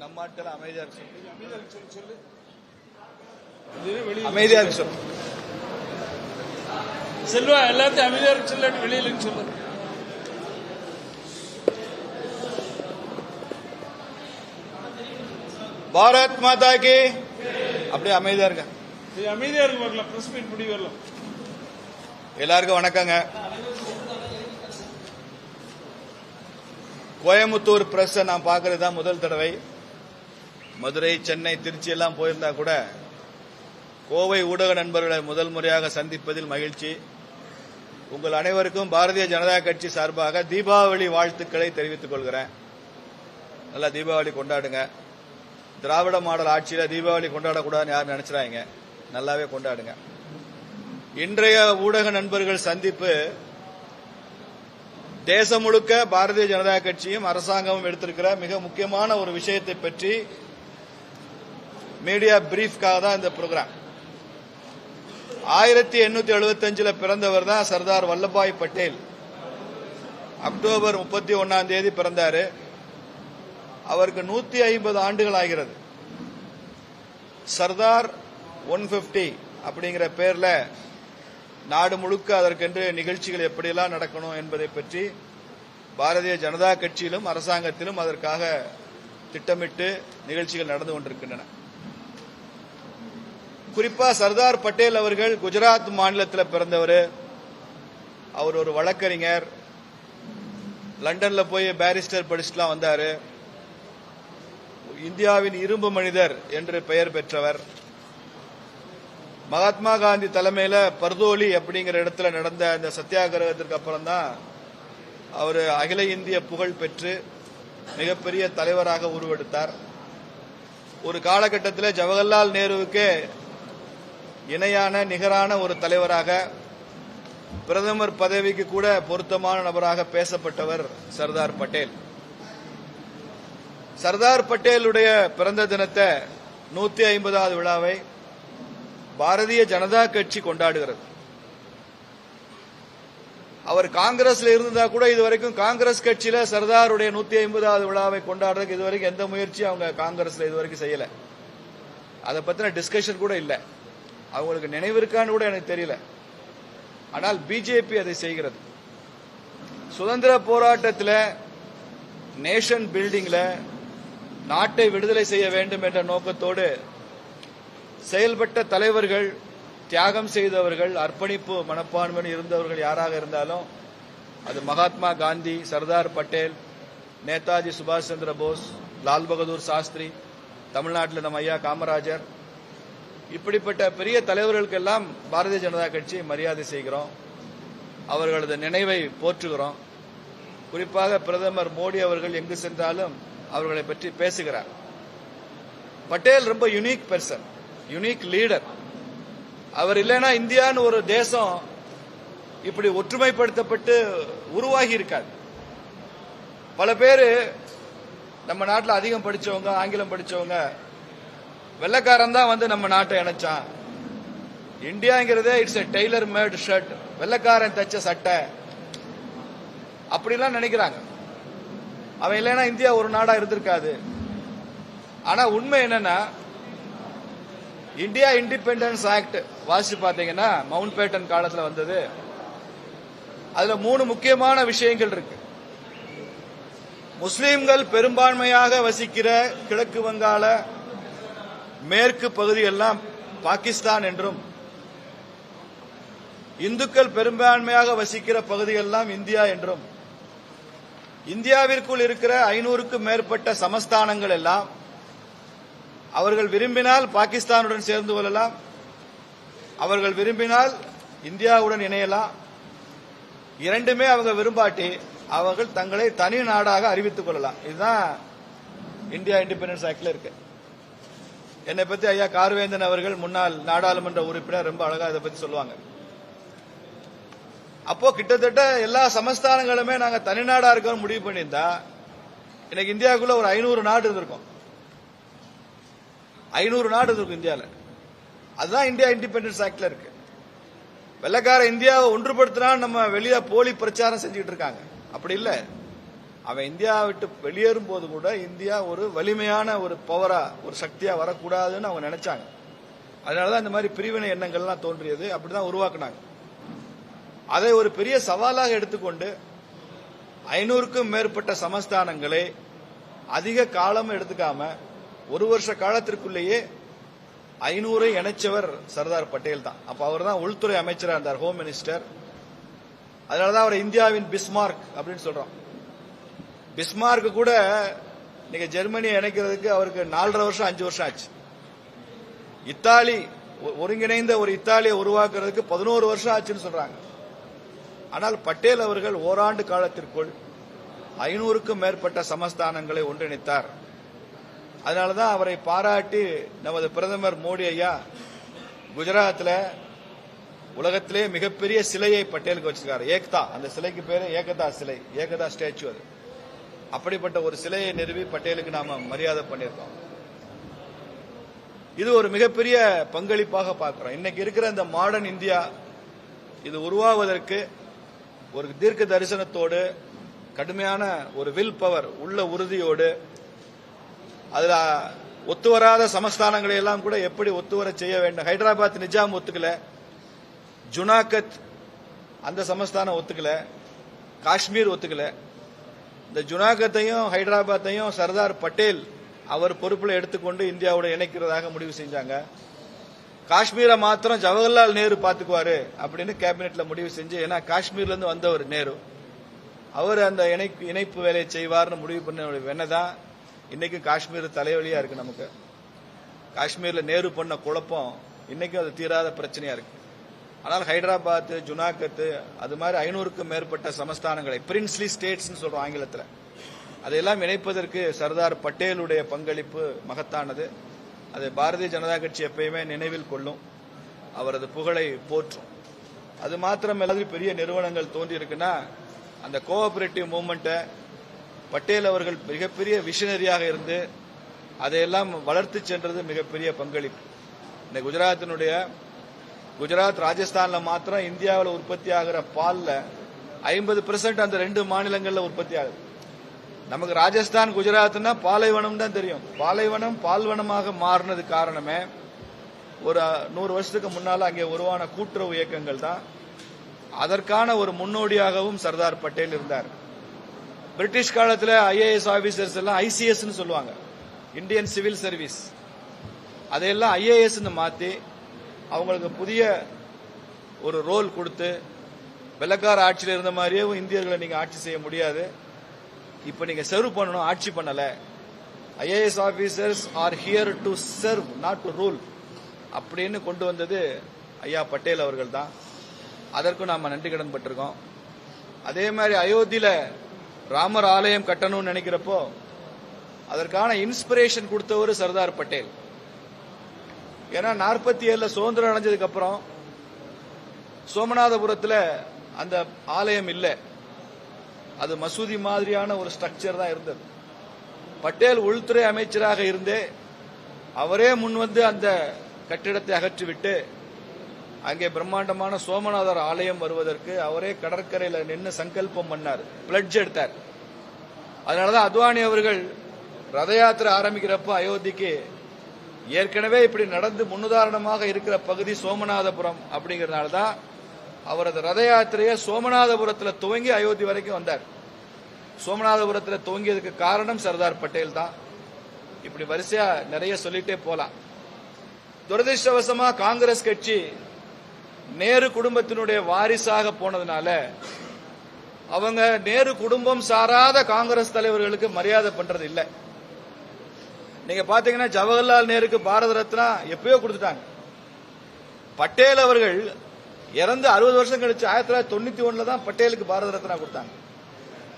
நம்ம ஆட்கள் அமைதியா இருக்கு சொல்லு. அமைதியா இருக்கு சொல்லு செல்வா எல்லாத்தையும் அமைதியா இருக்கு சொல்லு வெளியில சொல்லு. பாரத் மாதா கி. அப்படியே அமைதியா இருக்க இது அமைதியா இருக்கு வரலாம் பிரஸ் மீட் முடி வரலாம் எல்லாருக்கும் வணக்கங்க. கோயம்புத்தூர் பிரஸ் நான் பார்க்கறது தான் முதல் தடவை. மதுரை சென்னை திருச்சி எல்லாம் போயிருந்தா கூட கோவை ஊடக நண்பர்களை முதல் முறையாக சந்திப்பதில் மகிழ்ச்சி. உங்கள் அனைவருக்கும் பாரதிய ஜனதா கட்சி சார்பாக தீபாவளி வாழ்த்துக்களை தெரிவித்துக் கொள்கிறேன். நல்லா தீபாவளி கொண்டாடுங்க. திராவிட மாடல் ஆட்சியில் தீபாவளி கொண்டாடக்கூடாதுன்னு யாரும் நினைச்சிடாங்க நல்லாவே கொண்டாடுங்க. இன்றைய ஊடக நண்பர்கள் சந்திப்பு தேசம் முழுக்க பாரதிய ஜனதா கட்சியும் அரசாங்கமும் எடுத்திருக்கிற மிக முக்கியமான ஒரு விஷயத்தை பற்றி மீடியா பிரீஃப்காக தான் இந்த ப்ரோக்ராம் ஆயிரத்தி எண்ணூத்தி எழுபத்தஞ்சுல பிறந்தவர் தான் சர்தார் வல்லபாய் பட்டேல். அக்டோபர் முப்பத்தி ஒன்னாம் தேதி பிறந்தாரு. அவருக்கு நூத்தி ஐம்பது ஆண்டுகள் ஆகிறது. சர்தார் ஒன் பிப்டி அப்படிங்கிற பேர்ல நாடு முழுக்க அதற்கென்று நிகழ்ச்சிகள் எப்படியெல்லாம் நடக்கணும் என்பதை பற்றி பாரதிய ஜனதா கட்சியிலும் அரசாங்கத்திலும் அதற்காக திட்டமிட்டு நிகழ்ச்சிகள் நடந்து கொண்டிருக்கின்றன. குறிப்பா சர்தார் பட்டேல் அவர்கள் குஜராத் மாநிலத்தில் பிறந்தவர். அவர் ஒரு வழக்கறிஞர். லண்டன்ல போய் பாரிஸ்டர் படிச்சுலாம் வந்தாரு. இந்தியாவின் இரும்பு மனிதர் என்று பெயர் பெற்றவர். மகாத்மா காந்தி தலைமையில பர்தோலி அப்படிங்கிற இடத்துல நடந்த அந்த சத்தியாகிரகத்திற்கு அப்புறம் தான் அவர் அகில இந்திய புகழ் பெற்று மிகப்பெரிய தலைவராக உருவெடுத்தார். ஒரு காலகட்டத்தில் ஜவஹர்லால் நேருவுக்கு இணையான நிகரான ஒரு தலைவராக பிரதமர் பதவிக்கு கூட பொருத்தமான நபராக பேசப்பட்டவர் சர்தார் பட்டேல். சர்தார் பட்டேலுடைய பிறந்த தினத்தை நூத்தி ஐம்பதாவது விழாவை பாரதிய ஜனதா கட்சி கொண்டாடுகிறது. அவர் காங்கிரஸ்ல இருந்தா கூட இதுவரைக்கும் காங்கிரஸ் கட்சியில சர்தாருடைய நூத்தி ஐம்பதாவது விழாவை கொண்டாடுறதுக்கு இதுவரைக்கும் எந்த முயற்சியும் அவங்க காங்கிரஸ்ல இதுவரைக்கும் செய்யல. அதை பத்தின டிஸ்கஷன் கூட இல்லை. அவங்களுக்கு நினைவு இருக்கான்னு கூட எனக்கு தெரியல. ஆனால் பிஜேபி அதை செய்கிறது. சுதந்திர போராட்டத்தில் நேஷன் பில்டிங்ல நாட்டை விடுதலை செய்ய வேண்டும் என்ற நோக்கத்தோடு செயல்பட்ட தலைவர்கள் தியாகம் செய்தவர்கள் அர்ப்பணிப்பு மனப்பான்மை இருந்தவர்கள் யாராக இருந்தாலும் அது மகாத்மா காந்தி சர்தார் பட்டேல் நேதாஜி சுபாஷ் சந்திர போஸ் லால் பகதூர் சாஸ்திரி தமிழ்நாட்டில் நம்ம ஐயா காமராஜர் இப்படிப்பட்ட பெரிய தலைவர்களுக்கெல்லாம் பாரதிய ஜனதா கட்சி மரியாதை செய்கிறோம். அவர்களது நினைவை போற்றுகிறோம். குறிப்பாக பிரதமர் மோடி அவர்கள் எங்கு சென்றாலும் அவர்களை பற்றி பேசுகிறார். பட்டேல் ரொம்ப யுனிக் பெர்சன் யுனிக் லீடர் அவர் இல்லைன்னா இந்தியான்னு ஒரு தேசம் இப்படி ஒற்றுமைப்படுத்தப்பட்டு உருவாகி இருக்காது. பல பேர் நம்ம நாட்டில் அதிகம் படித்தவங்க ஆங்கிலம் படித்தவங்க வெள்ளக்காரன் தான் வந்து நம்ம நாட்டை இணைச்சான். இந்தியாங்கிறதே it's a tailor made shirt வெள்ளக்காரன் தச்ச சட்டை. அப்படிலாம் நினைக்கிறாங்க. அவன் இல்லைன்னா இந்தியா ஒரு நாடா இருந்திருக்காது. ஆனா உண்மை என்னன்னா இந்தியா இண்டிபெண்டன்ஸ் ஆக்ட் வாசிச்சு பாத்தீங்கன்னா மவுண்ட் பேட்டன் காலத்துல வந்தது. அதுல மூணு முக்கியமான விஷயங்கள் இருக்கு. முஸ்லீம்கள் பெரும்பான்மையாக வசிக்கிற கிழக்கு வங்காள மேற்கு பகுதியெல்லாம் பாகிஸ்தான் என்றும் இந்துக்கள் பெரும்பான்மையாக வசிக்கிற பகுதியெல்லாம் இந்தியா என்றும் இந்தியாவிற்குள் இருக்கிற ஐநூறுக்கும் மேற்பட்ட சமஸ்தானங்கள் எல்லாம் அவர்கள் விரும்பினால் பாகிஸ்தானுடன் சேர்ந்து கொள்ளலாம் அவர்கள் விரும்பினால் இந்தியாவுடன் இணையலாம் இரண்டுமே அவங்க விரும்பாட்டி அவர்கள் தங்களை தனி நாடாக அறிவித்துக் கொள்ளலாம். இதுதான் இந்தியா இண்டிபெண்டன்ஸ் ஆக்டில் இருக்கு. என்னை பத்தி ஐயா கார்வேந்தன் அவர்கள் முன்னாள் நாடாளுமன்ற உறுப்பினர் ரொம்ப அழகா இதை பத்தி சொல்லுவாங்க. அப்போ கிட்டத்தட்ட எல்லா சமஸ்தானங்களுமே நாங்க தனிநாடா இருக்கோம் முடிவு பண்ணியிருந்தா இன்னைக்கு இந்தியாவுக்குள்ள ஒரு ஐநூறு நாடு இருந்திருக்கும். ஐநூறு நாடு இருக்கும் இந்தியாவில். அதுதான் இந்தியா இண்டிபெண்டன்ஸ் ஆக்ட்ல இருக்கு. வெள்ளக்கார இந்தியாவை ஒன்றுபடுத்தினா நம்ம வெளியே போலி பிரச்சாரம் செஞ்சுட்டு இருக்காங்க. அப்படி இல்லை. அவன் இந்தியா விட்டு வெளியேறும் போது கூட இந்தியா ஒரு வலிமையான ஒரு பவரா ஒரு சக்தியா வரக்கூடாதுன்னு அவங்க நினைச்சாங்க. அதனாலதான் இந்த மாதிரி பிரிவினை எண்ணங்கள்லாம் தோன்றியது. அப்படிதான் உருவாக்குனாங்க. அதை ஒரு பெரிய சவாலாக எடுத்துக்கொண்டு ஐநூறுக்கும் மேற்பட்ட சமஸ்தானங்களை அதிக காலம் எடுத்துக்காம ஒரு வருஷ காலத்திற்குள்ளேயே ஐநூறை இணைச்சவர் சர்தார் பட்டேல் தான். அப்ப அவர் தான் உள்துறை அமைச்சராக இருந்தார் ஹோம் மினிஸ்டர் அதனாலதான் அவர் இந்தியாவின் பிஸ்மார்க் அப்படின்னு சொல்றோம். பிஸ்மார்க் கூட இன்னைக்கு ஜெர்மனியை இணைக்கிறதுக்கு அவருக்கு நாலரை வருஷம் அஞ்சு வருஷம் ஆச்சு. இத்தாலி ஒ- ஒருங்கிணைந்த ஒரு இத்தாலியை உருவாக்குறதுக்கு பதினோரு வருஷம் ஆச்சுன்னு சொல்றாங்க. ஆனால் பட்டேல் அவர்கள் ஓராண்டு காலத்திற்குள் ஐநூறுக்கும் மேற்பட்ட சமஸ்தானங்களை ஒன்றிணைத்தார். அதனாலதான் அவரை பாராட்டி நமது பிரதமர் மோடி ஐயா குஜராத்தில் உலகத்திலே மிகப்பெரிய சிலையை பட்டேலுக்கு வச்சிருக்காரு. ஏக்தா அந்த சிலைக்கு பேரு ஏகதா சிலை ஏகதா ஸ்டாச்சு அது. அப்படிப்பட்ட ஒரு சிலையை நிறுவி பட்டேலுக்கு நாம மரியாதை பண்ணியிருக்கோம். இது ஒரு மிகப்பெரிய பங்களிப்பாக பார்க்கிறோம். இன்னைக்கு இருக்கிற இந்த மாடர்ன் இந்தியா இது உருவாவதற்கு ஒரு தீர்க்க தரிசனத்தோடு கடுமையான ஒரு வில் பவர் உள்ள உறுதியோடு அதுல ஒத்துவராத சமஸ்தானங்களை எல்லாம் கூட எப்படி ஒத்துவர செய்ய வேண்டும்? ஹைதராபாத் நிஜாம் ஒத்துக்கல. ஜுனாகத் அந்த சமஸ்தானம் ஒத்துக்கல. காஷ்மீர் ஒத்துக்கல. இந்த ஜுனாகத்தையும் ஹைதராபாத்தையும் சர்தார் பட்டேல் அவர் பொறுப்பில் எடுத்துக்கொண்டு இந்தியாவோட இணைக்கிறதாக முடிவு செஞ்சாங்க. காஷ்மீரை மாத்திரம் ஜவஹர்லால் நேரு பாத்துக்குவாரு அப்படின்னு கேபினெட்ல முடிவு செஞ்சு ஏன்னா காஷ்மீர்ல இருந்து வந்தவர் நேரு. அவர் அந்த இணைப்பு இணைப்பு வேலையை செய்வார்னு முடிவு பண்ண வெண்ணதான் இன்னைக்கு காஷ்மீர் தலைவலியா இருக்கு நமக்கு. காஷ்மீர்ல நேரு பண்ண குழப்பம் இன்னைக்கும் அது தீராத பிரச்சனையா இருக்கு. ஆனால் ஹைதராபாத் ஜுனாகத்து அது மாதிரி ஐநூறுக்கும் மேற்பட்ட சமஸ்தானங்களை பிரின்ஸ்லி ஸ்டேட்ஸ் சொல்றோம் ஆங்கிலத்தில். அதையெல்லாம் இணைப்பதற்கு சர்தார் பட்டேலுடைய பங்களிப்பு மகத்தானது. அதை பாரதிய ஜனதா கட்சி எப்பயுமே நினைவில் கொள்ளும். அவரது புகழை போற்றும். அது மாத்திரமல்லாது பெரிய நிறுவனங்கள் தோன்றி இருக்குன்னா அந்த கோஆபரேட்டிவ் மூமெண்ட்டை பட்டேல் அவர்கள் மிகப்பெரிய விஷனரியாக இருந்து அதையெல்லாம் வளர்த்து சென்றது மிகப்பெரிய பங்களிப்பு. இந்த குஜராத்தினுடைய குஜராத் ராஜஸ்தான்ல மாத்திரம் இந்தியாவில் உற்பத்தி ஆகிற பாலில் ஐம்பது பெர்சன்ட் அந்த ரெண்டு மாநிலங்களில் உற்பத்தி ஆகுது நமக்கு ராஜஸ்தான் குஜராத்னா பாலைவனம் தான் தெரியும். பாலைவனம் பால்வனமாக மாறினது காரணமே ஒரு நூறு வருஷத்துக்கு முன்னால அங்கே உருவான கூட்டுறவு இயக்கங்கள் தான். அதற்கான ஒரு முன்னோடியாகவும் சர்தார் பட்டேல் இருந்தார். பிரிட்டிஷ் காலத்தில் ஐஏஎஸ் ஆபீசர்ஸ் எல்லாம் ஐசிஎஸ்ன்னு சொல்லுவாங்க. Indian civil service. அதையெல்லாம் ஐஏஎஸ்ன்னு மாற்றி அவங்களுக்கு புதிய ஒரு ரோல் கொடுத்து வெள்ளக்கார ஆட்சியில் இருந்த மாதிரியே இந்தியர்களை நீங்கள் ஆட்சி செய்ய முடியாது. இப்போ நீங்கள் சர்வ் பண்ணணும் ஆட்சி பண்ணலை. IAS officers are here to serve not to rule அப்படின்னு கொண்டு வந்தது ஐயா பட்டேல் அவர்கள் தான். அதற்கும் நாம் நன்றி கடன் பட்டிருக்கோம். அதே மாதிரி அயோத்தியில் ராமர் ஆலயம் கட்டணும்னு நினைக்கிறப்போ அதற்கான இன்ஸ்பிரேஷன் கொடுத்தவர் சர்தார் பட்டேல். ஏன்னா நாற்பத்தி ஏழுல சுதந்திரம் அடைஞ்சதுக்கு அப்புறம் சோமநாதபுரத்துல அந்த ஆலயம் இல்லை. அது மசூதி மாதிரியான ஒரு ஸ்ட்ரக்சர் தான் இருந்தது. பட்டேல் உள்துறை அமைச்சராக இருந்தே அவரே முன் வந்து அந்த கட்டிடத்தை அகற்றிவிட்டு அங்கே பிரம்மாண்டமான சோமநாதர் ஆலயம் வருவதற்கு அவரே கடற்கரையில் நின்று சங்கல்பம் பண்ணார். பிளட்ஜ் எடுத்தார். அதனாலதான் அத்வானி அவர்கள் ரத யாத்திரை ஆரம்பிக்கிறப்ப அயோத்திக்கு ஏற்கனவே இப்படி நடந்து முன்னுதாரணமாக இருக்கிற பகுதி சோமநாதபுரம் அப்படிங்கறதுனால தான் அவரது ரத யாத்திரையை சோமநாதபுரத்தில் துவங்கி அயோத்தி வரைக்கும் வந்தார். சோமநாதபுரத்தில் துவங்கியதுக்கு காரணம் சர்தார் பட்டேல் தான். இப்படி வரிசையாக நிறைய சொல்லிட்டே போகலாம் துரதிருஷ்டவசமாக காங்கிரஸ் கட்சி நேரு குடும்பத்தினுடைய வாரிசாக போனதுனால அவங்க நேரு குடும்பம் சாராத காங்கிரஸ் தலைவர்களுக்கு மரியாதை பண்றது இல்லை நீங்க பாத்தீங்கன்னா ஜவஹர்லால் நேருக்கு பாரத ரத்னா எப்பயோ கொடுத்துட்டாங்க. பட்டேல் அவர்கள் இறந்து அறுபது வருஷம் கழிச்சு ஆயிரத்தி தொள்ளாயிரத்தி தொண்ணூத்தி ஒண்ணுல தான் பட்டேலுக்கு பாரத ரத்னா கொடுத்தாங்க.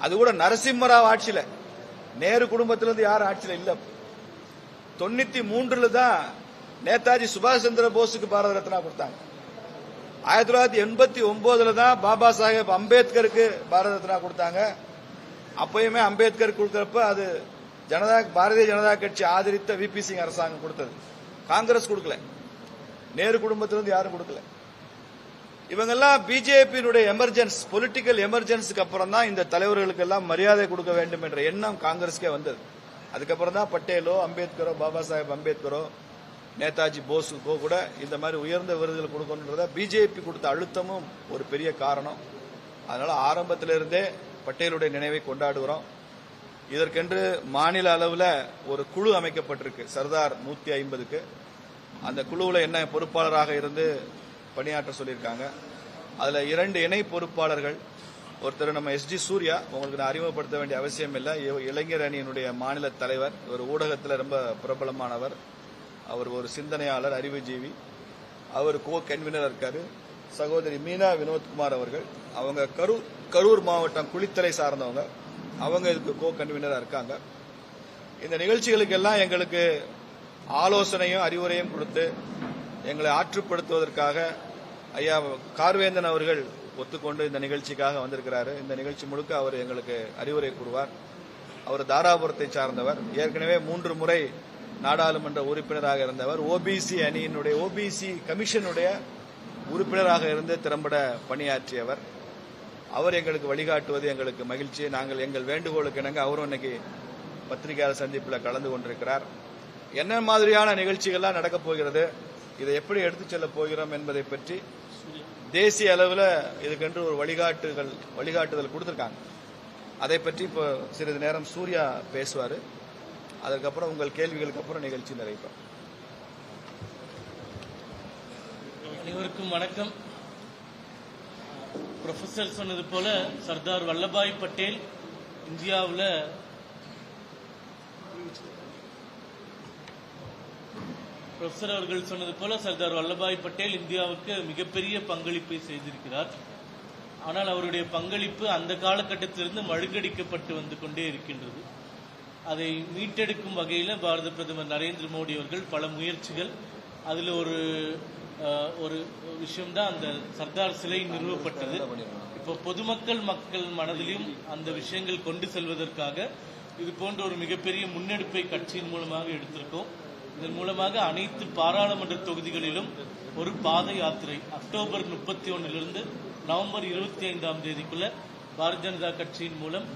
அது கூட நரசிம்மராவ் ஆட்சியில. நேரு குடும்பத்திலிருந்து யாரும் ஆட்சியில இல்ல. தொண்ணூத்தி மூன்றுல தான் நேதாஜி சுபாஷ் சந்திர போஸுக்கு பாரத ரத்னா கொடுத்தாங்க. ஆயிரத்தி தொள்ளாயிரத்தி எண்பத்தி ஒன்பதுல தான் பாபா சாஹேப் அம்பேத்கருக்கு பாரத ரத்னா கொடுத்தாங்க. அப்பயுமே அம்பேத்கர் கொடுக்கறப்ப அது ஜனதா பாரதிய ஜனதா கட்சி ஆதரித்த விபி சிங் அரசாங்கம் கொடுத்தது. காங்கிரஸ் கொடுக்கல. நேரு குடும்பத்திலிருந்து யாரும் கொடுக்கல. இவங்கெல்லாம் பிஜேபியினுடைய எமர்ஜென்ஸ் பொலிட்டிக்கல் எமர்ஜென்ஸுக்கு அப்புறம் தான் இந்த தலைவர்களுக்கு எல்லாம் மரியாதை கொடுக்க வேண்டும் என்ற எண்ணம் காங்கிரஸ்க்கே வந்தது. அதுக்கப்புறம் தான் பட்டேலோ அம்பேத்கரோ பாபா சாஹேப் அம்பேத்கரோ நேதாஜி போஸுக்கோ கூட இந்த மாதிரி உயர்ந்த விருதுகள் கொடுக்கணுன்றத பிஜேபி கொடுத்த அழுத்தமும் ஒரு பெரிய காரணம். அதனால ஆரம்பத்திலிருந்தே பட்டேலுடைய நினைவை கொண்டாடுகிறோம். இதற்கென்று மாநில அளவில் ஒரு குழு அமைக்கப்பட்டிருக்கு சர்தார் நூத்தி ஐம்பதுக்கு. அந்த குழுவில் என்ன பொறுப்பாளராக இருந்து பணியாற்ற சொல்லியிருக்காங்க. அதில் இரண்டு இணை பொறுப்பாளர்கள் ஒருத்தர் நம்ம எஸ் ஜி சூர்யா உங்களுக்கு நான் அறிமுகப்படுத்த வேண்டிய அவசியம் இல்லை. இளைஞர் அணியினுடைய மாநில தலைவர் இவர் ஊடகத்தில் ரொம்ப பிரபலமானவர். அவர் ஒரு சிந்தனையாளர் அறிவுஜீவி. அவர் கோ கன்வீனர் இருக்காரு. சகோதரி மீனா வினோத்குமார் அவர்கள். அவங்க கரூர் கரூர் மாவட்டம் குளித்தலை சார்ந்தவங்க. அவங்க இதுக்கு கோ கன்வீனரா இருக்காங்க. இந்த நிகழ்ச்சிகளுக்கெல்லாம் எங்களுக்கு ஆலோசனையும் அறிவுரையும் கொடுத்து எங்களை ஆற்றுப்படுத்துவதற்காக ஐயா கார்வேந்தன் அவர்கள் ஒத்துக்கொண்டு இந்த நிகழ்ச்சிக்காக வந்திருக்கிறாரு. இந்த நிகழ்ச்சி முழுக்க அவர் எங்களுக்கு அறிவுரை கூறுவார். அவர் தாராபுரத்தை சார்ந்தவர். ஏற்கனவே மூன்று முறை நாடாளுமன்ற உறுப்பினராக இருந்தவர். ஓபிசி அணியினுடைய ஓபிசி கமிஷனுடைய உறுப்பினராக இருந்து திறம்பட பணியாற்றியவர். அவர் எங்களுக்கு வழிகாட்டுவது எங்களுக்கு மகிழ்ச்சி. நாங்கள் எங்கள் வேண்டுகோளுக்கு இணங்க அவரும் இன்னைக்கு பத்திரிகையாளர் சந்திப்பில் கலந்து கொண்டிருக்கிறார். என்ன மாதிரியான நிகழ்ச்சிகள்லாம் நடக்கப் போகிறது? இதை எப்படி எடுத்துச் செல்ல போகிறோம் என்பதை பற்றி தேசிய அளவில் இதுக்கென்று ஒரு வழிகாட்டுகள் வழிகாட்டுதல் கொடுத்துருக்காங்க. அதை பற்றி இப்போ சிறிது நேரம் சூர்யா பேசுவார். அதற்கப்புறம் உங்கள் கேள்விகளுக்கு அப்புறம் நிகழ்ச்சி நிறைப்போம் அனைவருக்கும் வணக்கம். ப்ரொஃபசர் சொன்னது போல சர்தார் வல்லபாய் பட்டேல் இந்தியாவில் ப்ரொஃபசர் அவர்கள் சொன்னது போல சர்தார் வல்லபாய் பட்டேல் இந்தியாவுக்கு மிகப்பெரிய பங்களிப்பை செய்திருக்கிறார். ஆனால் அவருடைய பங்களிப்பு அந்த காலகட்டத்திலிருந்து மழுங்கடிக்கப்பட்டு வந்து கொண்டே இருக்கின்றது. அதை மீட்டெடுக்கும் வகையில் பாரத பிரதமர் நரேந்திர மோடி அவர்கள் பல முயற்சிகள் அதில் ஒரு ஒரு விஷயம்தான் அந்த சர்தார் சிலை நிறுவப்பட்டது. இப்போ பொதுமக்கள் மக்கள் மனதிலும் அந்த விஷயங்கள் கொண்டு செல்வதற்காக இது போன்ற ஒரு மிகப்பெரிய முன்னெடுப்பை கட்சியின் மூலமாக எடுத்திருக்கோம். இதன் மூலமாக அனைத்து பாராளுமன்ற தொகுதிகளிலும் ஒரு பாத யாத்திரை அக்டோபர் முப்பத்தி ஒன்னிலிருந்து நவம்பர் இருபத்தி ஐந்தாம் தேதிக்குள்ள பாரதிய ஜனதா கட்சியின் மூலம்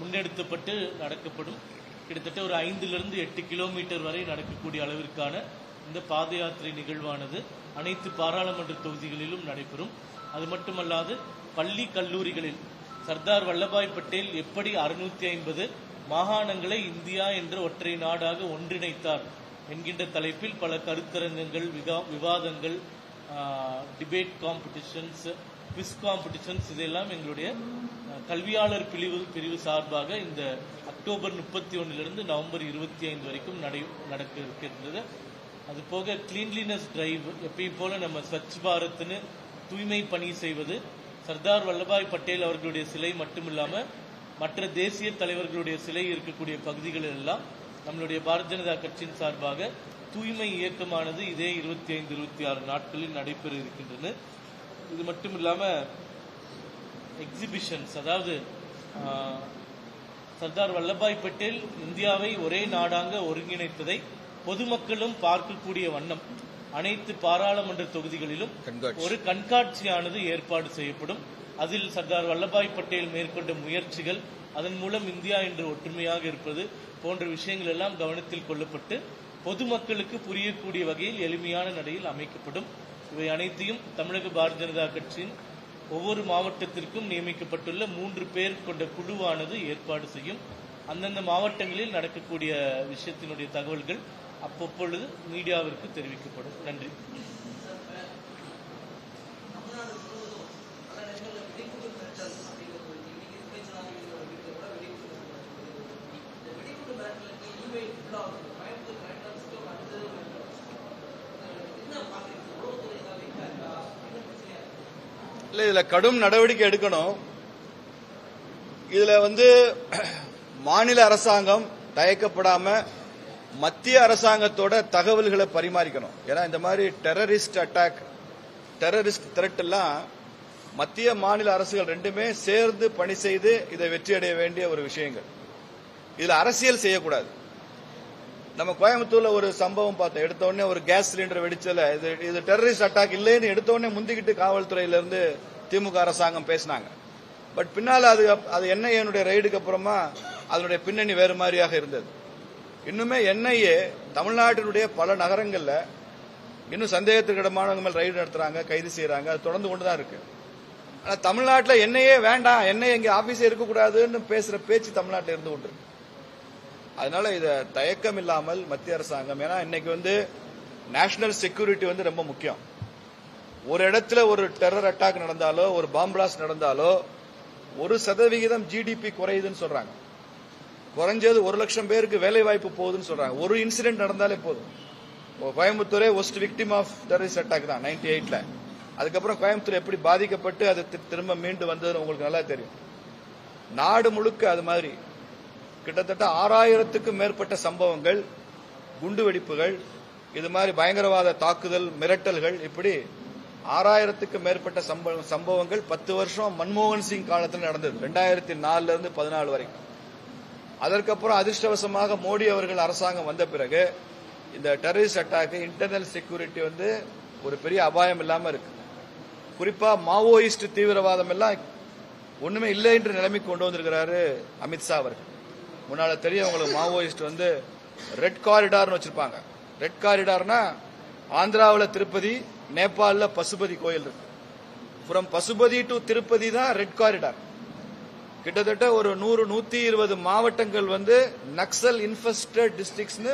முன்னெடுத்தப்பட்டு நடக்கப்படும். கிட்டத்தட்ட ஒரு ஐந்திலிருந்து எட்டு கிலோமீட்டர் வரை நடக்கக்கூடிய அளவிற்கான இந்த பாத யாத்திரை நிகழ்வானது அனைத்து பாராளுமன்ற தொகுதிகளிலும் நடைபெறும். அது மட்டுமல்லாது பள்ளி கல்லூரிகளில் சர்தார் வல்லபாய் பட்டேல் எப்படி அறுநூத்தி ஐம்பது மாகாணங்களை இந்தியா என்ற ஒற்றை நாடாக ஒன்றிணைத்தார் என்கின்ற தலைப்பில் பல கருத்தரங்கங்கள் விவாதங்கள் டிபேட் காம்படிஷன்ஸ் குவிஸ் காம்படிஷன்ஸ் இதெல்லாம் எங்களுடைய கல்வியாளர் பிரிவு பிரிவு சார்பாக இந்த அக்டோபர் முப்பத்தி ஒன்னிலிருந்து நவம்பர் இருபத்தி ஐந்து வரைக்கும் நடை நடக்க இருக்கின்றது. அது போக கிளீன்லினஸ் டிரைவ் எப்பயும் போல நம்ம ஸ்வச் பாரத்னு தூய்மை பணி செய்வது. சர்தார் வல்லபாய் பட்டேல் அவர்களுடைய சிலை மட்டுமில்லாம மற்ற தேசிய தலைவர்களுடைய சிலை இருக்கக்கூடிய பகுதிகளில் எல்லாம் நம்மளுடைய பாரதிய ஜனதா கட்சியின் சார்பாக தூய்மை இயக்கமானது இதே இருபத்தி ஐந்து இருபத்தி ஆறு நாட்களில் நடைபெற இருக்கின்றன. இது மட்டும் இல்லாமல் எக்ஸிபிஷன்ஸ் அதாவது சர்தார் வல்லபாய் பட்டேல் இந்தியாவை ஒரே நாடாக ஒருங்கிணைத்ததை பொதுமக்களும் பார்க்கக்கூடிய வண்ணம். அனைத்து பாராளுமன்ற தொகுதிகளிலும் ஒரு கண்காட்சியானது ஏற்பாடு செய்யப்படும். அதில் சர்தார் வல்லபாய் பட்டேல் மேற்கொண்ட முயற்சிகள் அதன் மூலம் இந்தியா இன்று ஒற்றுமையாக இருப்பது போன்ற விஷயங்கள் எல்லாம் கவனத்தில் கொள்ளப்பட்டு பொதுமக்களுக்கு புரியக்கூடிய வகையில் எளிமையான நடையில் அமைக்கப்படும். இவை அனைத்தையும் தமிழக பாரதிய ஜனதா கட்சியின் ஒவ்வொரு மாவட்டத்திற்கும் நியமிக்கப்பட்டுள்ள மூன்று பேர் கொண்ட குழுவானது ஏற்பாடு செய்யும். அந்தந்த மாவட்டங்களில் நடக்கக்கூடிய விஷயத்தினுடைய தகவல்கள் அப்பப்பொழுது மீடியாவிற்கு தெரிவிக்கப்படும். நன்றி. இல்லை இதில் கடும் நடவடிக்கை எடுக்கணும். இதில் வந்து மாநில அரசாங்கம் தயக்கப்படாமல் மத்திய அரசாங்கத்தோட தகவல்களை பரிமாறிக்கணும். ஏன்னா இந்த மாதிரி டெரரிஸ்ட் அட்டாக் டெரரிஸ்ட் த்ரெட் எல்லாம் மத்திய மாநில அரசுகள் ரெண்டுமே சேர்ந்து பணி செய்து இதை வெற்றி அடைய வேண்டிய ஒரு விஷயங்கள். இதுல அரசியல் செய்யக்கூடாது. நம்ம கோயம்புத்தூர்ல ஒரு சம்பவம் பார்த்தோம். எடுத்த உடனே ஒரு கேஸ் சிலிண்டர் வெடிச்சல இது இது டெரரிஸ்ட் அட்டாக் இல்லைன்னு எடுத்த உடனே முந்திக்கிட்டு காவல்துறையில இருந்து திமுக அரசாங்கம் பேசினாங்க. பட் பின்னால அது அது என்ஐஏனுடைய ரைடுக்கு அப்புறமா அதனுடைய பின்னணி வேறு மாதிரியாக இருந்தது. இன்னுமே என்ஐஏ தமிழ்நாட்டினுடைய பல நகரங்களில் இன்னும் சந்தேகத்துக்கிடமானவங்க மேல் ரைடு நடத்துறாங்க கைது செய்யறாங்க அது தொடர்ந்து கொண்டு தான் இருக்கு. ஆனால் தமிழ்நாட்டில் என்னையே வேண்டாம். என்னையே இங்க ஆஃபீஸே இருக்கக்கூடாதுன்னு பேசுகிற பேச்சு தமிழ்நாட்டில் இருந்து கொண்டு அதனால இதை தயக்கம் இல்லாமல் மத்திய அரசாங்கம் ஏன்னா இன்னைக்கு வந்து நேஷனல் செக்யூரிட்டி வந்து ரொம்ப முக்கியம். ஒரு இடத்துல ஒரு டெரர் அட்டாக் நடந்தாலோ ஒரு பாம்பிளாஸ்ட் நடந்தாலோ ஒரு சதவிகிதம் ஜிடிபி குறையுதுன்னு சொல்றாங்க. குறைஞ்சது ஒரு லட்சம் பேருக்கு வேலை வாய்ப்பு போகுதுன்னு சொல்றாங்க. ஒரு இன்சிடென்ட் நடந்தாலே போதும். கோயம்புத்தூரே worst victim of terrorist attack தான் நைன்டி எயிட்ல அதுக்கப்புறம் கோயம்புத்தூர் எப்படி பாதிக்கப்பட்டு அது திரும்ப மீண்டு வந்ததுன்னு உங்களுக்கு நல்லா தெரியும். நாடு முழுக்க அது மாதிரி. கிட்டத்தட்ட ஆறாயிரத்துக்கும் மேற்பட்ட சம்பவங்கள் குண்டு வெடிப்புகள் இது மாதிரி பயங்கரவாத தாக்குதல் மிரட்டல்கள் இப்படி ஆறாயிரத்துக்கு மேற்பட்ட சம்பவங்கள் பத்து வருஷம் மன்மோகன் சிங் காலத்தில் நடந்தது. ரெண்டாயிரத்தி நாலுல இருந்து பதினாலு வரைக்கும். அதற்கப்புறம் அதிர்ஷ்டவசமாக மோடி அவர்கள் அரசாங்கம் வந்த பிறகு இந்த டெரரிஸ்ட் அட்டாக்கு இன்டர்னல் செக்யூரிட்டி வந்து ஒரு பெரிய அபாயம் இல்லாமல் இருக்கு. குறிப்பாக மாவோயிஸ்ட் தீவிரவாதம் எல்லாம் ஒன்றுமே இல்லை என்று நிலைமைக்கு கொண்டு வந்திருக்கிறாரு அமித்ஷா அவர்கள். முன்னால் தெரியும் உங்களுக்கு மாவோயிஸ்ட் வந்து ரெட் காரிடார்னு வச்சிருப்பாங்க. ரெட் காரிடார்னா ஆந்திராவில் திருப்பதி நேபாளில் பசுபதி கோயில் இருக்கு. ஃப்ரம் பசுபதி டு திருப்பதி தான் ரெட் காரிடார் கிட்டத்தட்ட ஒரு நூறு நூத்தி இருபது மாவட்டங்கள் வந்து நக்சல் இன்ஃபெஸ்டட் டிஸ்ட்ரிக்ட்ஸ்னு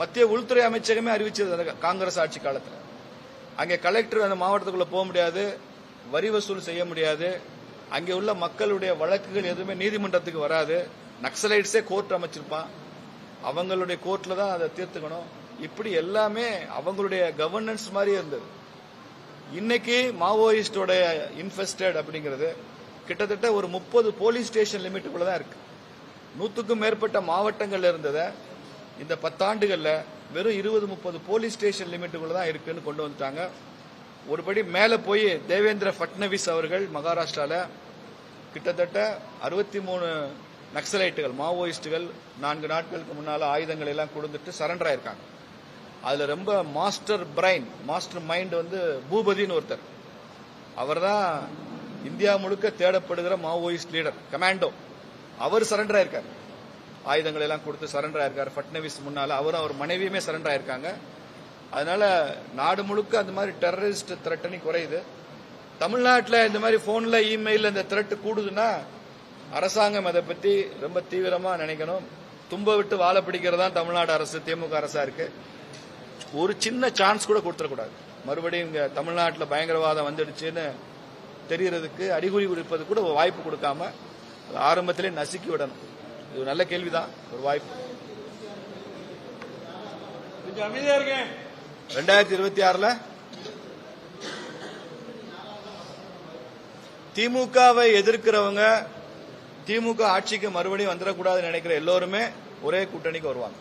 மத்திய உள்துறை அமைச்சகமே அறிவிச்சது அந்த காங்கிரஸ் ஆட்சி காலத்தில். அங்கே கலெக்டர் அந்த மாவட்டத்துக்குள்ள போக முடியாது வரி வசூல் செய்ய முடியாது அங்கே உள்ள மக்களுடைய வழக்குகள் எதுவுமே நீதிமன்றத்துக்கு வராது. நக்சலைட்ஸே கோர்ட் அமைச்சிருப்பான். அவங்களுடைய கோர்ட்ல தான் அதை தீர்த்துக்கணும். இப்படி எல்லாமே அவங்களுடைய கவர்னன்ஸ் மாதிரி இருந்தது. இன்னைக்கு மாவோயிஸ்டோட இன்ஃபெஸ்டட் அப்படிங்கிறது கிட்டத்தட்ட ஒரு முப்பது போலீஸ் ஸ்டேஷன் லிமிட்டுக்குள்ள தான் இருக்கு. நூத்துக்கும் மேற்பட்ட மாவட்டங்கள்ல இருந்ததை இந்த பத்தாண்டுகள்ல வெறும் இருபது முப்பது போலீஸ் ஸ்டேஷன் லிமிட்டுக்குள்ள தான் இருக்குன்னு கொண்டு வந்துட்டாங்க. ஒருபடி மேலே போய் தேவேந்திர ஃபட்னவிஸ் அவர்கள் மகாராஷ்டிரால கிட்டத்தட்ட அறுபத்தி மூணு நக்சலைட்டுகள் மாவோயிஸ்டுகள் நான்கு நாட்களுக்கு முன்னால ஆயுதங்கள் எல்லாம் கொடுத்துட்டு சரண்டர் ஆயிருக்காங்க. அதுல ரொம்ப மாஸ்டர் பிரைன் மாஸ்டர் மைண்ட் வந்து பூபதினு ஒருத்தர். அவர்தான் இந்தியா முழுக்க தேடப்படுகிற மாவோயிஸ்ட் லீடர் கமாண்டோ அவர் சரண்டர் ஆயிருக்காரு. ஆயுதங்களை எல்லாம் கொடுத்து சரண்டர் ஆயிருக்காரு. பட்னவிஸ் முன்னால அவரும் அவர் மனைவியுமே சரண்டர் ஆயிருக்காங்க. அதனால நாடு முழுக்க அந்த மாதிரி டெரரிஸ்ட் த்ரெட்டனி குறையுது. தமிழ்நாட்டில் இந்த மாதிரி போன்ல இமெயில் இந்த திரட்டு கூடுதுன்னா அரசாங்கம் அதை பத்தி ரொம்ப தீவிரமா நினைக்கணும். தும்ப விட்டு வாழ பிடிக்கிறதா தமிழ்நாடு அரசு திமுக அரசா இருக்கு. ஒரு சின்ன சான்ஸ் கூட கொடுத்துடக்கூடாது. மறுபடியும் இங்க தமிழ்நாட்டில் பயங்கரவாதம் வந்துடுச்சுன்னு தெரியறதுக்கு அறிகுறி குறிப்பது கூட வாய்ப்பு கொடுக்காம ஆரம்பத்திலே நசுக்கி விடணும். இது நல்ல கேள்விதான். ஒரு வாய்ப்பு. ரெண்டாயிரத்தி இருபத்தி ஆறுல திமுகவை எதிர்க்கிறவங்க திமுக ஆட்சிக்கு மறுபடியும் வந்துடக்கூடாதுன்னு நினைக்கிற எல்லோருமே ஒரே கூட்டணிக்கு வருவாங்க.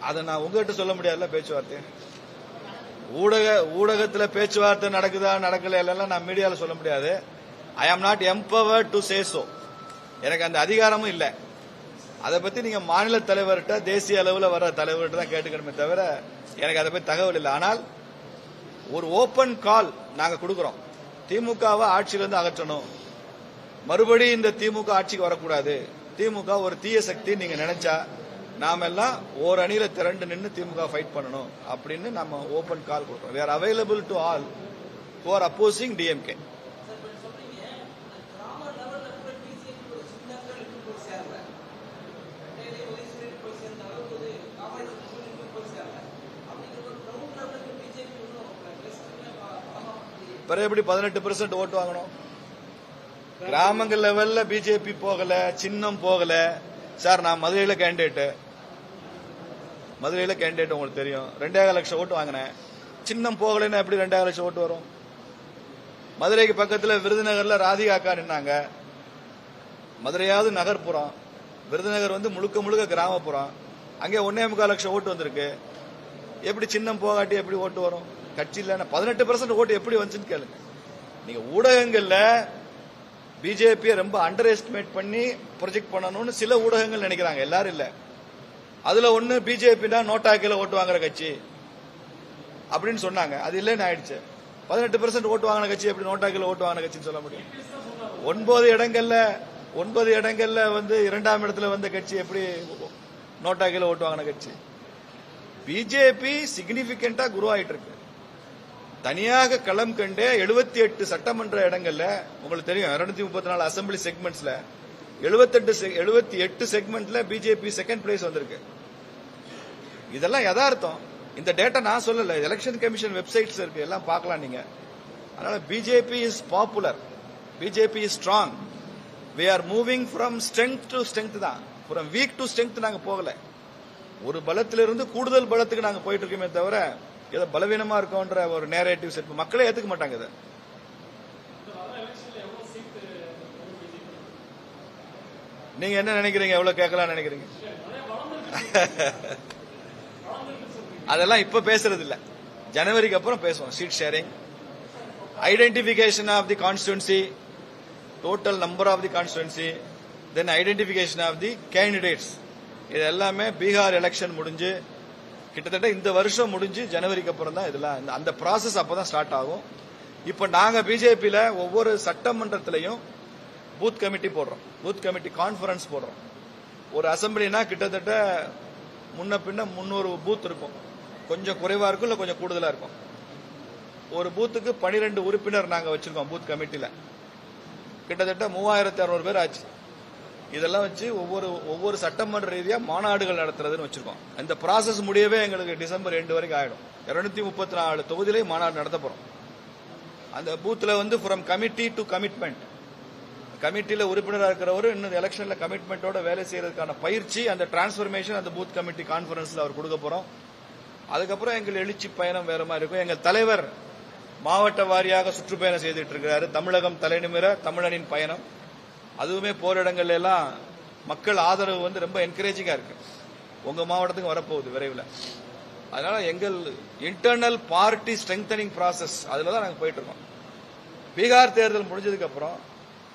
அதை நான் உங்ககிட்ட சொல்ல முடியாதுல்ல பேச்சுவார்த்தை. ஊடக ஊடகத்தில் பேச்சுவார்த்தை நடக்குதா நடக்கல எல்லாம் நான் மீடியாவில் சொல்ல முடியாது. I am not empower to say so எனக்கு அந்த அதிகாரமும் இல்லை. அதை பற்றி நீங்கள் மாநில தலைவர்கிட்ட தேசிய அளவில் வர தலைவர்கிட்ட தான் கேட்டுக்கணுமே தவிர எனக்கு அதை பற்றி தகவல் இல்லை. ஆனால் ஒரு ஓப்பன் கால் நாங்கள் கொடுக்குறோம். திமுகவை ஆட்சியிலிருந்து அகற்றணும். மறுபடி இந்த திமுக ஆட்சிக்கு வரக்கூடாது. திமுக ஒரு தீய சக்தி நீங்கள் நினைச்சா நாம எல்லாம் ஒரு அணியில திரண்டு நின்று திமுக ஃபைட் பண்ணணும் அப்படின்னு நம்ம ஓபன் கால் கொடுக்குறோம் where available to all who are DMK பிறகு எப்படி பதினெட்டு பெர்சென்ட் ஓட்டு வாங்கணும்? கிராமங்கள் லெவல்ல பிஜேபி போகல சின்னம் போகல. சார் நான் மதுரையில கேண்டிடேட்டு மதுரையில் கேண்டிடேட் உங்களுக்கு தெரியும். ரெண்டாயிரம் லட்சம் ஓட்டு வாங்கினேன். சின்னம் போகலைன்னா எப்படி ரெண்டாயிரம் லட்சம் ஓட்டு வரும்? மதுரைக்கு பக்கத்தில் விருதுநகரில் ராதிகா அக்கா நின்னாங்க. மதுரையாவது நகர்ப்புறம். விருதுநகர் வந்து முழுக்க முழுக்க கிராமப்புறம். அங்கே ஒன்னே முக்கால் லட்சம் ஓட்டு வந்திருக்கு. எப்படி சின்னம் போகாட்டி எப்படி ஓட்டு வரும்? கட்சியில் பதினெட்டு பர்சன்ட் ஓட்டு எப்படி வந்துச்சுன்னு கேளுங்க. நீங்க ஊடகங்கள்ல பிஜேபியை ரொம்ப அண்டர் எஸ்டிமேட் பண்ணி ப்ரொஜெக்ட் பண்ணணும்னு சில ஊடகங்கள் நினைக்கிறாங்க. எல்லாரும் இல்லை. அதுல ஒண்ணு பிஜேபி தான் நோட்டாக்கில ஓட்டு வாங்குற கட்சி. அப்படின்னு சொன்னாங்க. அது இல்லைன்னு ஆயிடுச்சு. பதினெட்டு பெர்சென்ட் ஓட்டு வாங்கின கட்சி எப்படி நோட்டாக்கில ஓட்டு வாங்கின கட்சின்னு சொல்ல முடியும்? ஒன்பது இடங்கள்ல ஒன்பது இடங்கள்ல வந்து இரண்டாம் இடத்துல வந்த கட்சி எப்படி நோட்டாக்கில ஓட்டு வாங்கின கட்சி? பிஜேபி சிக்னிபிகண்டா குருவாயிட்டு இருக்கு தனியாக களம் கண்டு எழுபத்தி எட்டு சட்டமன்ற இடங்கள்ல உங்களுக்கு தெரியும் இருநூத்தி முப்பத்தி நாலு அசம்பிளி செக்மெண்ட்ஸ்ல எழுபத்தெட்டு எழுபத்தி எட்டு செக்மெண்ட்ல பிஜேபி செகண்ட் பிளேஸ் வந்திருக்கு. இதெல்லாம் யதார்த்தம். இந்த டேட்டா நான் சொல்லல. எலெக்ஷன் கமிஷன் வெப்சைட்ஸ் இருக்கு. எல்லாம் பார்க்கலாம் நீங்க. அதனால BJP is popular BJP is strong we are moving from strength to strength தான். ஃப்ரம் வீக் டு ஸ்ட்ரென்த் நாங்க போகல. ஒரு பலத்திலிருந்து கூடுதல் பலத்துக்கு நாங்க போயிட்டு இருக்கோமே தவிர ஏதோ பலவீனமா இருக்கோன்ற ஒரு நேரேட்டிவ்ஸ் இருக்கு மக்களே ஏத்துக்க மாட்டாங்க இதை. நீங்க என்ன நினைக்கிறீங்க? எவ்வளவு கேட்கலாம் நினைக்கிறீங்க? அதெல்லாம் இப்ப பேசுறது இல்ல ஜனவரிக்கு அப்புறம் பேசுவோம். Seat sharing identification of the constituency total number of the constituency then identification of the candidates இது எல்லாமே பீகார் எலெக்ஷன் முடிஞ்சு கிட்டத்தட்ட இந்த வருஷம் முடிஞ்சு ஜனவரிக்கு அப்புறம் தான் இதெல்லாம் அந்த ப்ராசஸ் அப்பதான் ஸ்டார்ட் ஆகும். இப்போ நாங்கள் பிஜேபியில் ஒவ்வொரு சட்டமன்றத்திலையும் பூத் கமிட்டி போடுறோம். பூத் கமிட்டி கான்ஃபரன்ஸ் போடுறோம். ஒரு அசம்பிளினா கிட்டத்தட்ட முன்ன பின்ன முந்நூறு பூத் இருக்கும். கொஞ்சம் குறைவா இருக்கும் இல்லை கொஞ்சம் கூடுதலா இருக்கும். ஒரு பூத்துக்கு 12 உறுப்பினர் நாங்கள் வச்சிருக்கோம் பூத் கமிட்டியில் கிட்டத்தட்ட மூவாயிரத்தி அறுநூறு பேர் ஆச்சு. இதெல்லாம் வச்சு ஒவ்வொரு ஒவ்வொரு சட்டமன்ற ரீதியாக மாநாடுகள் நடத்துறதுன்னு வச்சிருக்கோம். இந்த ப்ராசஸ் முடியவே எங்களுக்கு டிசம்பர் ரெண்டு வரைக்கும் ஆயிடும். இரநூத்தி முப்பத்தி நாலு தொகுதியிலேயே மாநாடு நடத்த போறோம். அந்த பூத்தில் வந்து ஃப்ரம் கமிட்டி டு கமிட்மெண்ட் கமிட்டியில உறுப்பினராக இருக்கிறவர் இன்னும் எலெக்ஷன்ல கமிட்மெண்டோட வேலை செய்யறதுக்கான பயிற்சி அந்த டிரான்ஸ்பர்மேஷன் அந்த பூத் கமிட்டி கான்ஃபரன்ஸ்ல அவர் கொடுக்க போறோம். அதுக்கப்புறம் எங்கள் எழுச்சி பயணம் வேற மாதிரி இருக்கும். எங்கள் தலைவர் மாவட்ட வாரியாக சுற்றுப்பயணம் செய்துட்டு இருக்கிறாரு தமிழகம் தலைநிமிர தமிழனின் பயணம். அதுவுமே போரிடங்கள்ல எல்லாம் மக்கள் ஆதரவு வந்து ரொம்ப என்கரேஜிங்கா இருக்கு. உங்க மாவட்டத்துக்கு வரப்போகுது விரைவில். அதனால எங்கள் இன்டர்னல் பார்ட்டி ஸ்ட்ரெங்தனிங் ப்ராசஸ் அதுல தான் நாங்கள் போயிட்டு இருக்கோம். பீகார் தேர்தல் முடிஞ்சதுக்கு அப்புறம்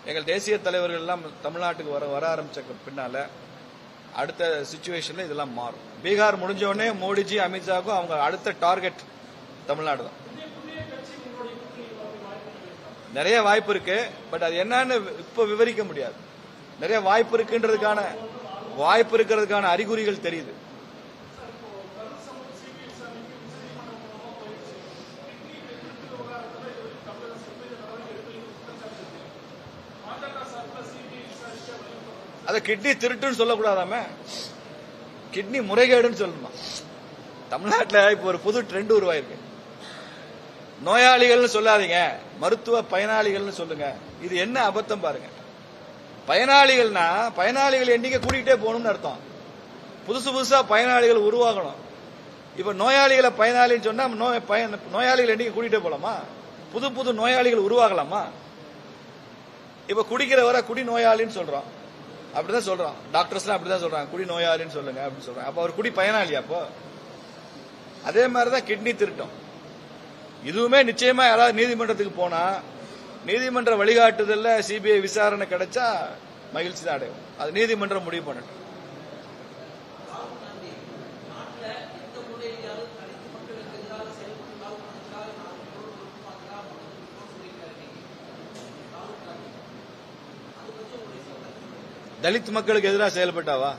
எங்கள் தேசிய தலைவர்கள் எல்லாம் தமிழ்நாட்டுக்கு வர வர ஆரம்பிச்ச பின்னால் அடுத்த சுச்சுவேஷனில் இதெல்லாம் மாறும். பீகார் முடிஞ்ச உடனே மோடிஜி அமித்ஷாவுக்கும் அவங்க அடுத்த டார்கெட் தமிழ்நாடு தான். நிறைய வாய்ப்பு இருக்கு பட் அது என்னன்னு இப்போ விவரிக்க முடியாது. நிறைய வாய்ப்பு இருக்குன்றதுக்கான வாய்ப்பு இருக்கிறதுக்கான அறிகுறிகள் தெரியுது. அதை கிட்னி திருட்டுன்னு சொல்லக்கூடாதாமே? கிட்னி முறைகேடுன்னு சொல்லணுமா? தமிழ்நாட்டில் இப்போ ஒரு புது ட்ரெண்ட் உருவாயிருக்கு. நோயாளிகள்னு சொல்லாதீங்க. மருத்துவ பயனாளிகள்னு சொல்லுங்க. இது என்ன அபத்தம் பாருங்க. பயனாளிகள்னா பயனாளிகள் எண்ணிக்கை கூட்டிகிட்டே போகணும்னு அர்த்தம். புதுசு புதுசாக பயனாளிகள் உருவாகணும். இப்போ நோயாளிகளை பயனாளின்னு சொன்னால் நோய் பயன் நோயாளிகள் எண்ணிக்கை கூட்டிகிட்டே போகலாமா புது புது நோயாளிகள் உருவாகலாமா? இப்போ குடிக்கிறவரை குடி நோயாளின்னு சொல்கிறோம் அப்படிதான் சொல்றான். டாக்டர்ஸ்லாம் அப்படிதான் சொல்றாங்க. குடி நோயாளின்னு சொல்லுங்க அப்படின்னு சொல்றாங்க. அப்ப அவர் குடி பயனாளி அப்போ? அதே மாதிரிதான் கிட்னி திருட்டம். இதுவுமே நிச்சயமா யாராவது நீதிமன்றத்துக்கு போனா நீதிமன்ற வழிகாட்டுதல்ல சிபிஐ விசாரணை கிடைச்சா மகிழ்ச்சி தான் அடையும். அது நீதிமன்றம் முடிவு பண்ணட்டும். தலித் மக்களுக்கு எதிராக செயல்பட்டாவா?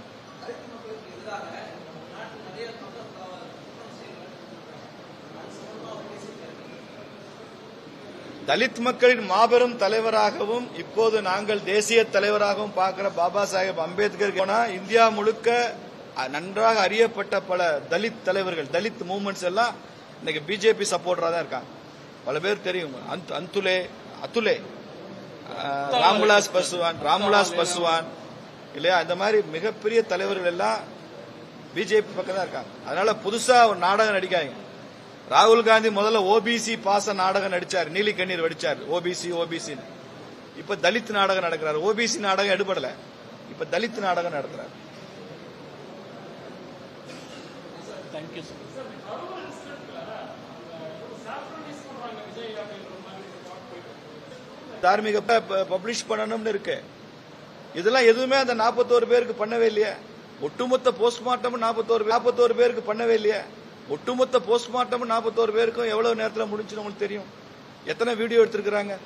தலித் மக்களின் மாபெரும் தலைவராகவும் இப்போது நாங்கள் தேசிய தலைவராகவும் பார்க்கிற பாபா சாஹேப் அம்பேத்கர் போனா இந்தியா முழுக்க நன்றாக அறியப்பட்ட பல தலித் தலைவர்கள் தலித் மூவ்மெண்ட்ஸ் எல்லாம் இன்னைக்கு பிஜேபி சப்போர்டரா தான் இருக்காங்க. பல பேர் தெரியும். அந்துலே அதுலே ராம்விலாஸ் பஸ்வான் ராம்விலாஸ் பஸ்வான் இல்லையா? இந்த மாதிரி மிகப்பெரிய தலைவர்கள் எல்லாம் பிஜேபி பக்கம் தான் இருக்காங்க. அதனால புதுசா ஒரு நாடகம் நடிக்காங்க ராகுல் காந்தி முதல்ல ஓபிசி பாச நாடகம் நடிச்சார். நீலி கண்ணீர் வடிச்சார். ஓபிசி ஓபிசி இப்ப தலித் நாடகம் நடக்கிறார். ஓபிசி நாடகம் எடுபடல. இப்ப தலித் நாடகம் நடக்கிறார். தேங்க்யூ சார் தார்மீக பப்ளிஷ் பண்ணணும்னு இருக்கு. இதெல்லாம் எதுவுமே அந்த நாற்பத்தோரு பேருக்கு பண்ணவே இல்லையே. ஒட்டுமொத்த போஸ்ட்மார்ட்டமும் நாற்பத்தோரு நாற்பத்தோரு பேருக்கு பண்ணவே இல்லையே. ஒட்டுமொத்த போஸ்ட்மார்ட்டமும் நாற்பத்தோரு பேருக்கும் எவ்வளவு நேரத்தில் முடிஞ்சுன்னு உங்களுக்கு தெரியும்? எத்தனை வீடியோ எடுத்திருக்கிறாங்க?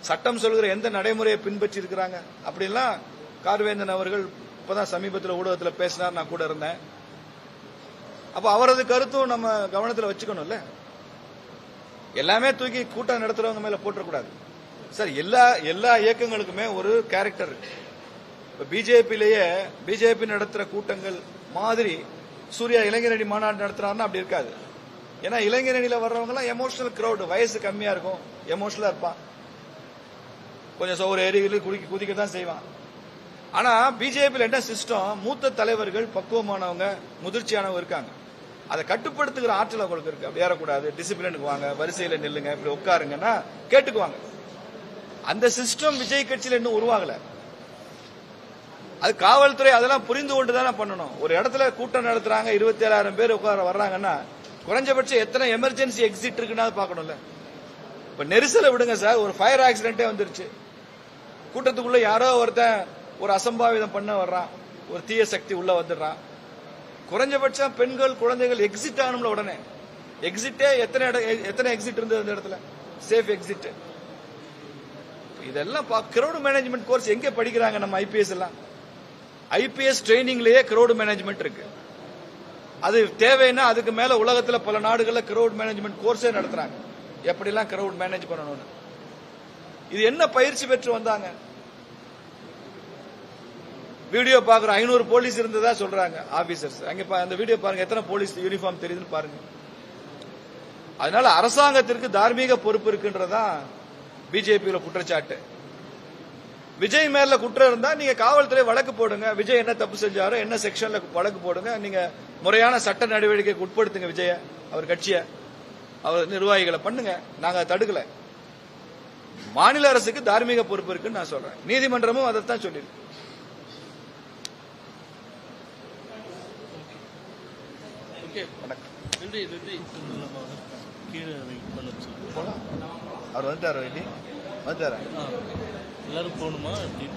சட்டம் சொல்கிற எந்த நடைமுறையை பின்பற்றி இருக்கிறாங்க அப்படிலாம் கார்வேந்தன் அவர்கள் இப்போதான் சமீபத்தில் ஊடகத்தில் பேசினார் நான் கூட இருந்தேன். அப்போ அவரது கருத்தும் நம்ம கவனத்தில் வச்சுக்கணும்ல? எல்லாமே தூக்கி கூட்டம் நடத்துறவங்க மேல போட்டுறக்கூடாது. சார் எல்லா எல்லா இயக்கங்களுக்குமே ஒரு கேரக்டர் இருக்கு. இப்போ பிஜேபியிலேயே பிஜேபி நடத்துகிற கூட்டங்கள் மாதிரி சூர்யா இளைஞரணி மாநாடு நடத்துறாருன்னா அப்படி இருக்காது. ஏன்னா இளைஞரணியில் வர்றவங்கலாம் எமோஷனல் க்ரௌடு வயசு கம்மியாக இருக்கும். எமோஷனலாக இருப்பான். கொஞ்சம் சோறு ஏறி குடிக்க குதிக்க தான் செய்வான். ஆனால் பிஜேபியில் என்ன சிஸ்டம் மூத்த தலைவர்கள் பக்குவமானவங்க முதிர்ச்சியானவங்க இருக்காங்க. அதை கட்டுப்படுத்துகிற ஆற்றல் அவங்களுக்கு இருக்கு. அப்படி ஏறக்கூடாது. டிசிப்ளினுக்கு வாங்க. வரிசையில் நில்லுங்க. இப்படி உட்காருங்கன்னா கேட்டுக்குவாங்க. அந்த சிஸ்டம் விஜய் கட்சியில் இன்னும் உருவாகல. அது காவல்துறை அதெல்லாம் புரிந்து கொண்டு தானே பண்ணணும். ஒரு இடத்துல கூட்டம் நடத்துறாங்க இருபத்தி ஏழாயிரம் பேர் உட்கார வர்றாங்கன்னா குறைஞ்சபட்சம் எத்தனை எமர்ஜென்சி எக்ஸிட் இருக்குன்னா பார்க்கணும்ல. இப்ப நெரிசலை விடுங்க சார் ஒரு ஃபயர் ஆக்சிடென்ட்டே வந்துருச்சு. கூட்டத்துக்குள்ள யாரோ ஒருத்தன் ஒரு அசம்பாவிதம் பண்ண வர்றான். ஒரு தீய சக்தி உள்ள வந்துடுறான். குறைஞ்சபட்சம் பெண்கள் குழந்தைகள் எக்ஸிட் ஆகணும்ல உடனே. எக்ஸிட்டே எத்தனை எத்தனை எக்ஸிட் இருந்தது அந்த இடத்துல? சேஃப் எக்ஸிட் இதெல்லாம் கிரௌடு மேனேஜ்மெண்ட் கோர்ஸ் எங்க படிக்கிறாங்க நம்ம ஐபிஎஸ் எல்லாம்? ஐபிஎஸ் ட்ரைனிங்லயே கிரௌடு மேனேஜ்மெண்ட் இருக்கு. அது தேவைன்னா அதுக்கு மேல உலகத்துல பல நாடுகள்ல கிரௌட் மேனேஜ்மெண்ட் கோர்ஸே நடத்துறாங்க. எப்படிலாம் கிரௌட் மேனேஜ் பண்ணணும்னு? இது என்ன பயிற்சி பெற்று வந்தாங்க? வீடியோ பாக்குற ஐநூறு போலீஸ் இருந்ததா சொல்றாங்க ஆபீசர்ஸ் அங்க பா- அந்த வீடியோ பாருங்க எத்தனை போலீஸ் யூனிஃபார்ம் தெரியுதுன்னு பாருங்க. அதனால அரசாங்கத்திற்கு தார்மீக பொறுப்பு இருக்குன்றதான் பிஜேபியில குற்றச்சாட்டு. விஜய் மேல குற்றம் இருந்தா நீங்க காவல்துறை வழக்கு போடுங்க. விஜய் என்ன தப்பு செஞ்சாரோ என்ன செக்ஷன்ல வழக்கு போடுங்க நீங்க முறையான சட்ட நடவடிக்கைக்கு உட்படுத்துங்க விஜய அவர் கட்சிய. அவர் நிர்வாகிகளை பண்ணுங்க. நாங்க தடுக்கல. மாநில அரசுக்கு தார்மீக பொறுப்பு இருக்குன்னு நான் சொல்றேன். நீதிமன்றமும் அதைத்தான் சொல்லியிருக்கு. ஓகே வணக்கம். நன்றி நன்றி. கீழே போலாம். அவர் வந்துட்டார் ரெட்டி வந்துட்டாரா? ஆ. எல்லாரும் போகணுமா? எப்படி?